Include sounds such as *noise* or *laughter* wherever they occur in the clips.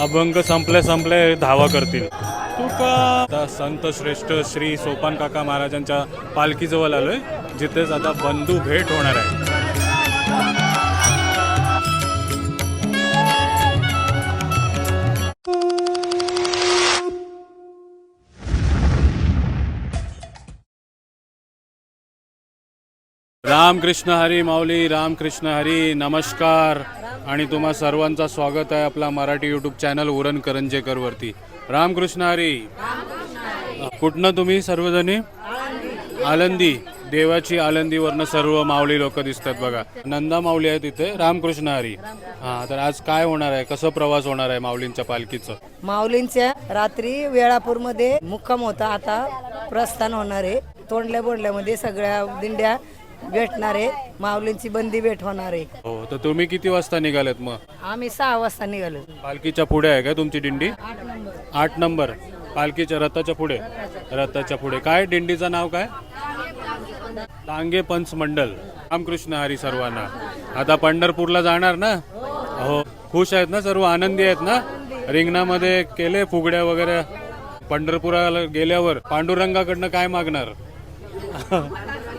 अभंग संपले संपले धावा करतील. तुका संत श्रेष्ठ श्री सोपान काका महाराजांच्या पालखीजवळ आलोय. जिथेच आता बंधू भेट होणार आहे. रामकृष्ण हरी माऊली रामकृष्ण हरी नमस्कार. आणि तुम्हा सर्वांचा स्वागत आहे आपला मराठी यूट्यूब चॅनल उरण करंजेकर वरती रामकृष्ण हरी. कुठनं तुम्ही सर्वजणी? आलंदी. देवाची आळंदीवरनं सर्व माऊली लोक दिसतात बघा. नंदा माऊली आहे तिथे रामकृष्ण हरी. हा तर आज काय होणार आहे? कसं प्रवास होणार आहे माऊलींच्या पालखीचं? माऊलींच्या रात्री वेळापूरमध्ये मुक्काम होता. आता प्रस्थान होणार आहे. तोंडल्या बोडल्यामध्ये सगळ्या दिंड्या भेटणार आहे. माऊलींची बंदी भेट होणार आहे. हो तर तुम्ही किती वाजता निघालेत मग? आम्ही सहा वाजता निघालो. पालखीच्या पुढे आहे का तुमची दिंडी? आठ नंबर. पालखीच्या रथाच्या पुढे. रथाच्या पुढे. काय दिंडीचं नाव काय? टांगे पंच मंडल. रामकृष्ण हरी सर्वांना. आता पंढरपूरला जाणार ना? हो. खुश आहेत ना सर्व? आनंदी आहेत ना? रिंगणामध्ये केले फुगड्या वगैरे? पंढरपुराला गेल्यावर पांडुरंगाकडनं काय मागणार? *laughs*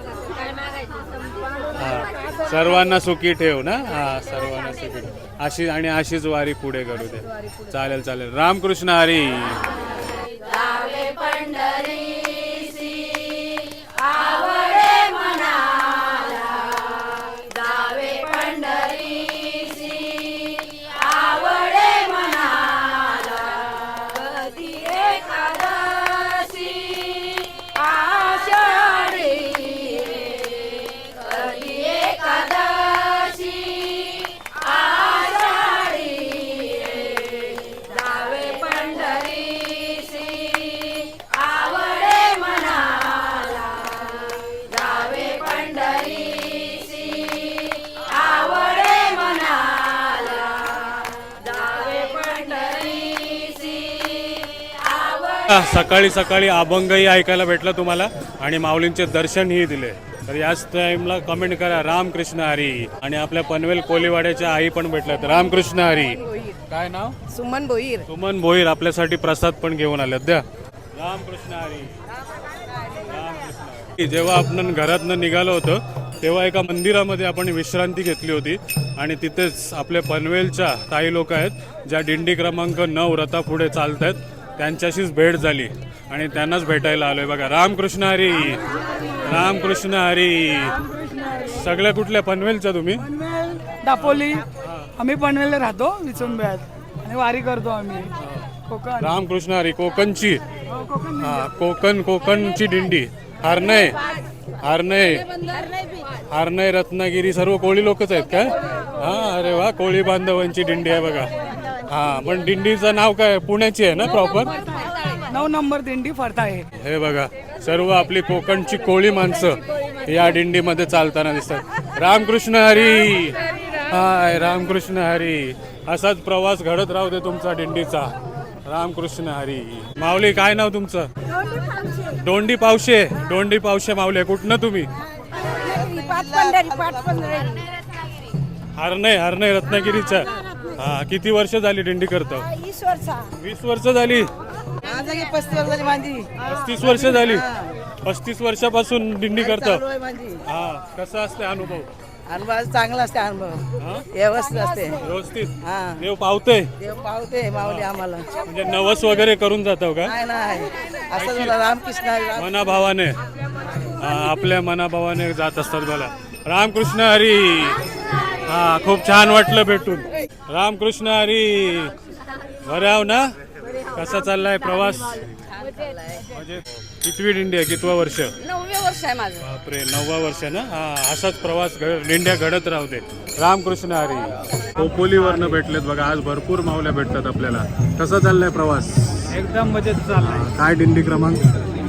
सर्वांना सुखी ठेव ना? हा सर्वांना सुखी ठेव. अशी आणि अशीच वारी पुढे करू दे. चालेल चालेल. रामकृष्ण हरी. सकाळी सकाळी अभंगही ऐकायला भेटलं तुम्हाला आणि माऊलींचे दर्शनही दिले. तर याच टाइमला कमेंट करा रामकृष्ण हरी. आणि आपल्या पनवेल कोलीवाड्याच्या आई पण भेटल्यात. रामकृष्ण हरी. काय नाव? सुमन भोईर. सुमन भोईर आपल्यासाठी प्रसाद पण घेऊन आलेत. द्या. रामकृष्ण हरी. रामकृष्ण. जेव्हा आपण घरातनं निघालो होतो तेव्हा एका मंदिरामध्ये आपण विश्रांती घेतली होती. आणि तिथेच आपले पनवेलच्या काही लोक आहेत ज्या दिंडी क्रमांक नऊ रथा पुढे चालत आहेत त्यांच्याशीच भेट झाली आणि त्यांनाच भेटायला आलोय. बघा रामकृष्ण हरी. रामकृष्ण हरी. सगळ्या कुठल्या? पनवेलच्या तुम्ही? पनवेल दापोली. आम्ही पनवेलला राहतो विचुंब्यात आणि वारी करतो आम्ही. कोकण. रामकृष्ण हरी कोकणची. हो, कोकण हा कोकण कोकणची दिंडी. हारनय. हारनय. हारनय रत्नागिरी सर्व कोळी लोकच आहेत काय हा अरे वा कोळी बांधवांची दिंडी आहे बघा. हा पण दिंडीचं नाव काय? पुण्याची आहे ना प्रॉपर नऊ नंबर दिंडी फरता आहे हे बघा सर्व आपली कोकणची कोळी माणसं या दिंडीमध्ये चालताना दिसतात. रामकृष्ण हरी! हाय रामकृष्ण हरी! असाच प्रवास घडत राहू दे तुमचा दिंडीचा. रामकृष्ण हरी! माऊली काय नाव तुमचं? दोंडी पावशे. दोंडी पावशे माऊली कुठनं तुम्ही? हरणे हरणे रत्नागिरीच्या. हा किती वर्ष झाली दिंडी करतो? वीस वर्ष. झाली? पस्तीस झाली माझी पस्तीस वर्ष झाली. पस्तीस वर्षापासून दिंडी करतो. हा कसा असते अनुभव? अनुभव चांगला असते अनुभव. हा? व्यवस्थित असते. व्यवस्थित? हा. देव पावते? देव पावते माऊली आम्हाला. म्हणजे नवस वगैरे करून जातो का? नाही नाही. असं झालं रामकृष्ण हरी, मनाभावाने. हा, आपल्या मनाभावाने जात असतात बोला. रामकृष्ण हरी. हा खूप छान वाटलं भेटून. रामकृष्ण हरी. बरं आहो ना? कसा चाललाय प्रवास? म्हणजे कितवी दिंडी आहे कितवा वर्ष? नववे वर्ष आहे माझं. बापरे नववा वर्ष ना? हा असाच प्रवास घड- दिंड्या घडत राहू दे रामकृष्ण हरी. कोपोलीवरनं भेटलेत बघा आज भरपूर मावल्या भेटतात आपल्याला. कसा चाललाय प्रवास? एकदम मजेत चाललंय. काय दिंडी क्रमांक?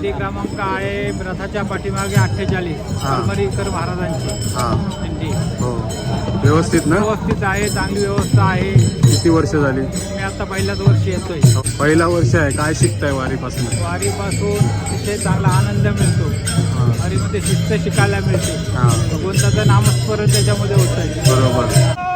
दिंडी क्रमांक आहे रथाच्या पाठीमागे अठ्ठेचाळीस हा. परमरीकर महाराजांची. हा. दिंडी हो. व्यवस्थित ना? व्यवस्थित आहे चांगली व्यवस्था आहे. किती वर्ष झाली? मी आता पहिल्याच वर्षी येतोय. पहिला वर्ष आहे. काय शिकताय वारीपासून? वारीपासून तिथे चांगला आनंद मिळतो. वारीमध्ये शिस्त शिकायला मिळते. हा. भगवंताचं नामस्मरण त्याच्यामध्ये होत आहे बरोबर.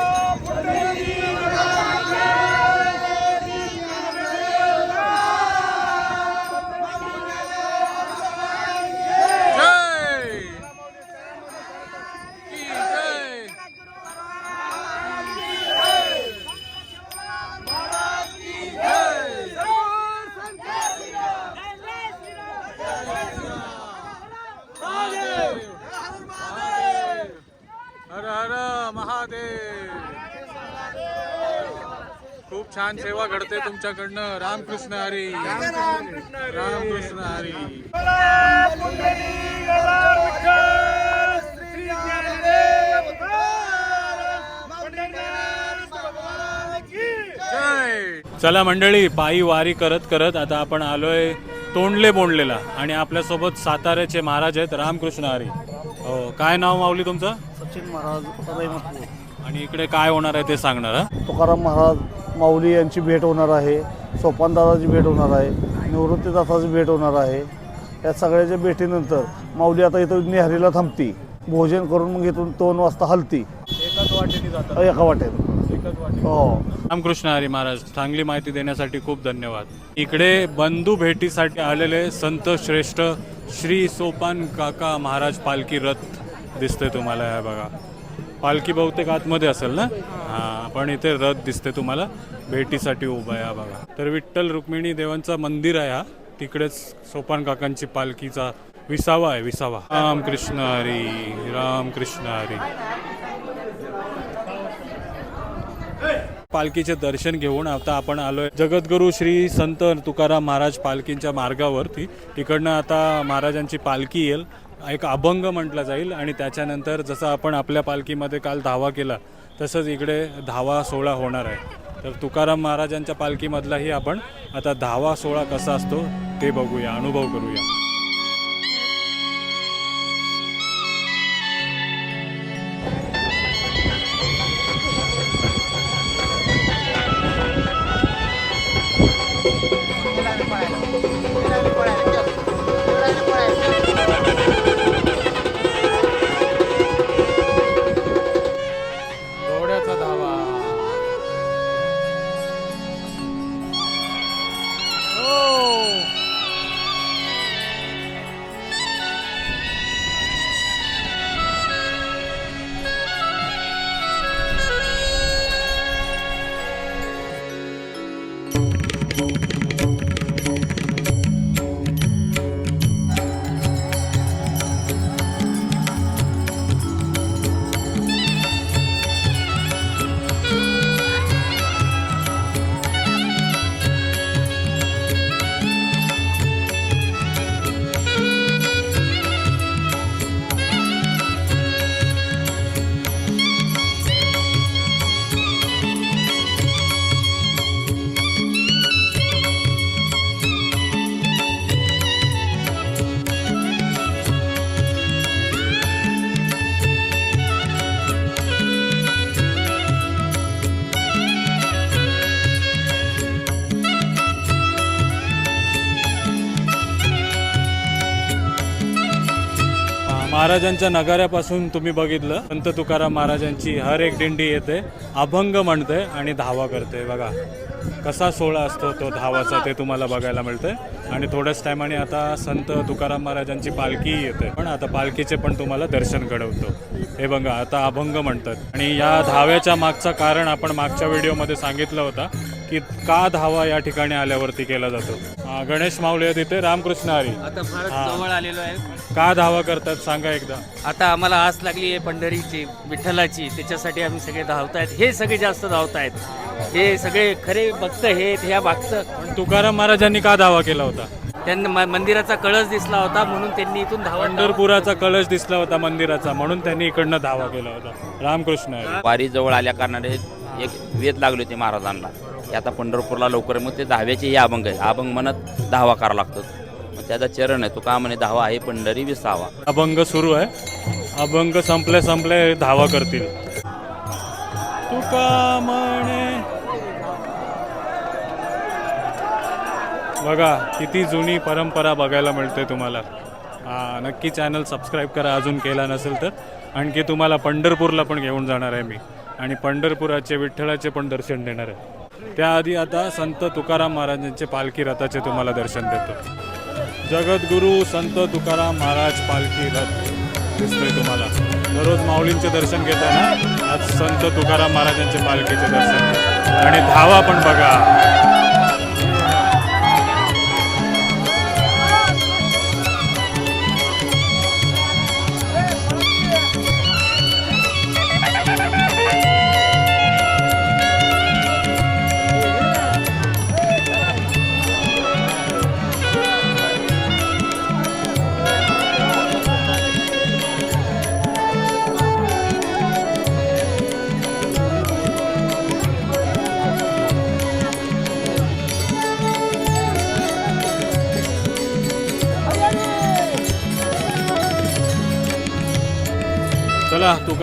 छान सेवा घडते तुमच्याकडनं. रामकृष्ण हरी. रामकृष्ण हरी. जय. चला मंडळी पायी वारी करत करत आता आपण आलोय तोंडले बोंडलेला आणि आपल्यासोबत साताऱ्याचे महाराज आहेत रामकृष्ण हरी. हो काय नाव माऊली तुमचं? सचिन महाराज आणि इकडे काय होणार आहे ते सांगणार हा? तुकाराम महाराज माऊली यांची भेट होणार आहे सोपानदादाची भेट होणार आहे निवृत्तीदासाची भेट होणार आहे. या सगळ्याच्या भेटीनंतर माऊली आता इथं नेहरीला थांबती. भोजन करून मग इथून दोन वाजता हलती. एकाच वाटेने जातात. एका वाटेत एकाच वाटेने. हो. रामकृष्ण हरी महाराज चांगली माहिती देण्यासाठी खूप धन्यवाद. इकडे बंधू भेटीसाठी आलेले संत श्रेष्ठ श्री सोपान काका महाराज पालखी रथ दिसते तुम्हाला हे बघा. पालखी बहुतेक आतमध्ये असेल ना? हा पण इथे रथ दिसते तुम्हाला. भेटीसाठी उभा आहे हा बघा. तर विठ्ठल रुक्मिणी देवांचं मंदिर आहे हा. तिकडेच सोपान काकांची पालखीचा विसावा आहे विसावा. रामकृष्ण हरी रामकृष्ण हरी. पालखीचे दर्शन घेऊन आता आपण आलोय जगद्गुरू श्री संत तुकाराम महाराज पालखींच्या मार्गावरती. तिकडनं आता महाराजांची पालखी येईल. एक अभंग म्हटला जाईल आणि त्याच्यानंतर जसं आपण आपल्या पालखीमध्ये काल धावा केला तसंच इकडे धावा सोहळा होणार आहे. तर तुकाराम महाराजांच्या पालखीमधलाही आपण आता धावा सोहळा कसा असतो ते बघूया अनुभव करूया. महाराजांच्या नगाऱ्यापासून तुम्ही बघितलं. संत तुकाराम महाराजांची हर एक दिंडी येते अभंग म्हणते आणि धावा करते. बघा कसा सोहळा असतो तो धावाचा ते तुम्हाला बघायला मिळतंय आणि थोड्याच टायमाने आता संत तुकाराम महाराजांची पालखी येते. पण आता पालखीचे पण तुम्हाला दर्शन घडवतो. हे बघा आता अभंग म्हणतात. आणि या धाव्याच्या मागचं कारण आपण मागच्या व्हिडिओमध्ये सांगितलं होता. की का धावा या ठिकाणी आल्यावरती केला जातो. गणेश माऊली आहेत इथे रामकृष्ण हरी. आता जवळ आलेलो आहे. का धावा करतात सांगा एकदा. आता आम्हाला आस लागली आहे पंढरीची विठ्ठलाची त्याच्यासाठी आम्ही सगळे धावतायत. हे सगळे जास्त धावतायत. हे सगळे खरे भक्त हे ह्या भक्त. पण तुकाराम महाराजांनी का दावा केला होता? त्यांना म- मंदिराचा कळस दिसला होता म्हणून त्यांनी इथून धावा पंढरपुराचा कलश दिसला होता मंदिराचा म्हणून त्यांनी इकडनं धावा केला होता. रामकृष्ण हरी. वारी जवळ आल्या कारणाने एक वेद लागले होते महाराजांना. की आता पंढरपूरला लवकर मग ते दहाव्याचे हे अभंग आहे अभंग म्हणत दहावा करावा लागतो. मग त्याचा चरण आहे. तो का म्हणे दहावा आहे पंढरी विसावा. अभंग सुरू आहे. अभंग संपले संपले धावा करतील. तुका म्हणे? बघा किती जुनी परंपरा बघायला मिळते तुम्हाला. हा, नक्की चॅनल सबस्क्राईब करा. अजून केला नसेल तर. आणखी तुम्हाला पंढरपूरला पण घेऊन जाणार आहे मी. आणि पंढरपुराचे विठ्ठलाचे पण दर्शन देणार आहे. त्याआधी आता संत तुकाराम महाराजांचे पालखी रथाचे तुम्हाला दर्शन देतो. जगद्गुरू संत तुकाराम महाराज पालखी रथ दिसतोय तुम्हाला. दररोज माऊलींचे दर्शन घेताना आज संत तुकाराम महाराजांचे पालखीचे दर्शन. आणि धावा पण बघा.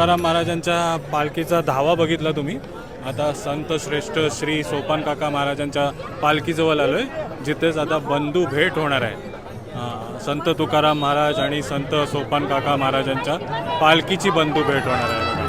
तुकाराम महाराजांच्या पालखीचा धावा बघितला तुम्ही. आता संत श्रेष्ठ श्री सोपान काका महाराजांच्या पालखीजवळ आलो आहे जिथेच आता बंधू भेट होणार आहे. संत तुकाराम महाराज आणि संत सोपान काका महाराजांच्या पालखीची बंधू भेट होणार आहे.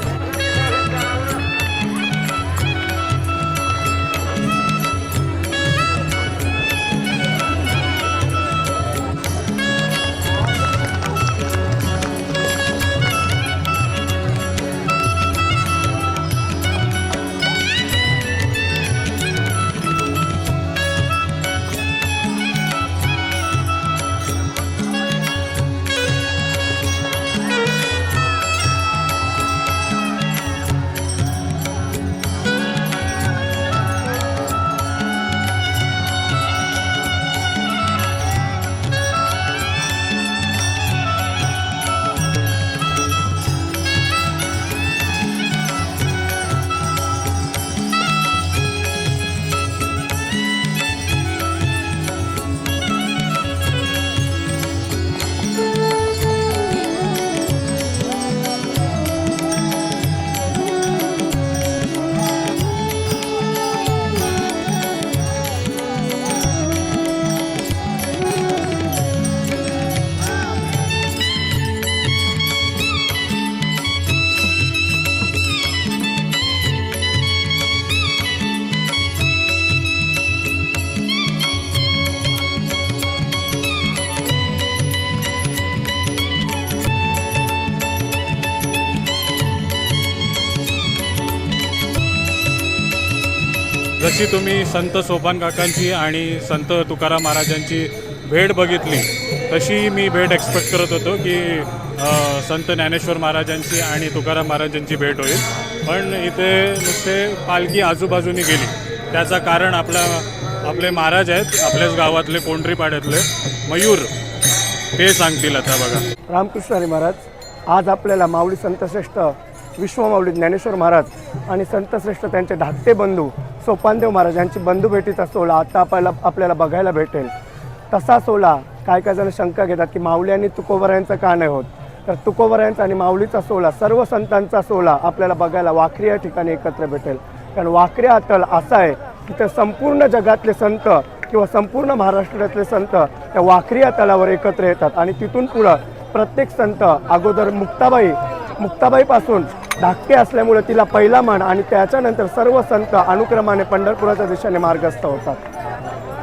जशी तुम्ही संत सोपान काकांची आणि संत तुकाराम महाराजांची भेट बघितली तशी मी भेट एक्सपेक्ट करत होतो की संत ज्ञानेश्वर महाराजांची आणि तुकाराम महाराजांची भेट होईल. पण इथे नुसते पालखी आजूबाजूनी गेली. त्याचं कारण आपला आपले महाराज आहेत आपल्याच गावातले कोंढरी पाड्यातले मयूर ते सांगतील आता बघा. रामकृष्ण हरी महाराज आज आपल्याला माऊली संतश्रेष्ठ विश्वमाऊली ज्ञानेश्वर महाराज आणि संतश्रेष्ठ त्यांचे धाकटे बंधू सोपानदेव महाराज यांची बंधुभेटीचा सोहळा आता आपल्याला आपल्याला बघायला भेटेल. तसा सोहळा काय काय जण शंका घेतात की माऊली आणि तुकोबरायांचं का नाही होत? तर तुकोबरायांचा आणि माऊलीचा सोहळा सर्व संतांचा सोहळा आपल्याला बघायला वाखरी या ठिकाणी एकत्र भेटेल. कारण वाखरी हा असा आहे की तर संपूर्ण जगातले संत किंवा संपूर्ण महाराष्ट्रातले संत त्या वाखरी या एकत्र येतात. आणि तिथून पुढं प्रत्येक संत अगोदर मुक्ताबाई मुक्ताबाईपासून धाकटे असल्यामुळे तिला पहिला मान आणि त्याच्यानंतर सर्व संत अनुक्रमाने पंढरपुराच्या दिशेने मार्गस्थ होतात.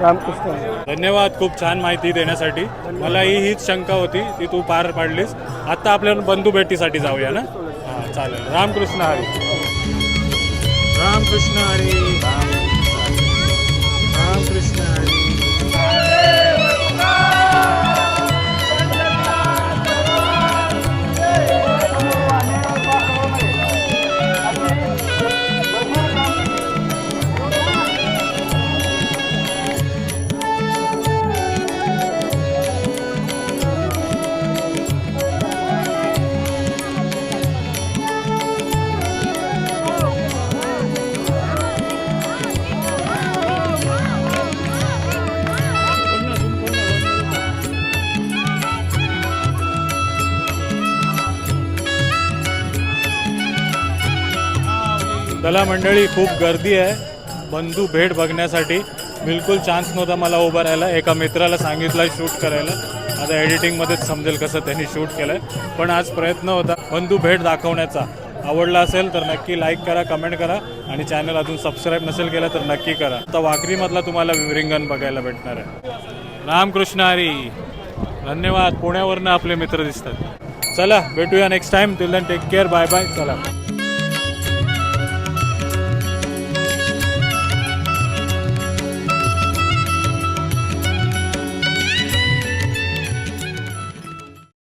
रामकृष्ण. धन्यवाद खूप छान माहिती देण्यासाठी. मला ही हीच शंका होती ती तू पार पाडलीस. आता आपल्या बंधू भेटीसाठी जाऊया ना? हां चालेल. रामकृष्ण हरी. रामकृष्ण हरी. रामकृष्ण चला मंडळी खूप गर्दी आहे. बंधू भेट बघण्यासाठी बिलकुल चान्स नव्हता मला उभं राहायला. एका मित्राला सांगितलं शूट करायला. आता एडिटिंगमध्येच समजेल कसं त्यांनी शूट केलं आहे पण आज प्रयत्न होता बंधू भेट दाखवण्याचा. आवडला असेल तर नक्की लाईक करा कमेंट करा आणि चॅनल अजून सबस्क्राईब नसेल केलं तर नक्की करा. आता वाकरीमधला तुम्हाला रिंगण बघायला भेटणार आहे. रामकृष्ण हरी. धन्यवाद. पुण्यावरनं आपले मित्र दिसतात. चला भेटूया next time till then take care bye bye चला.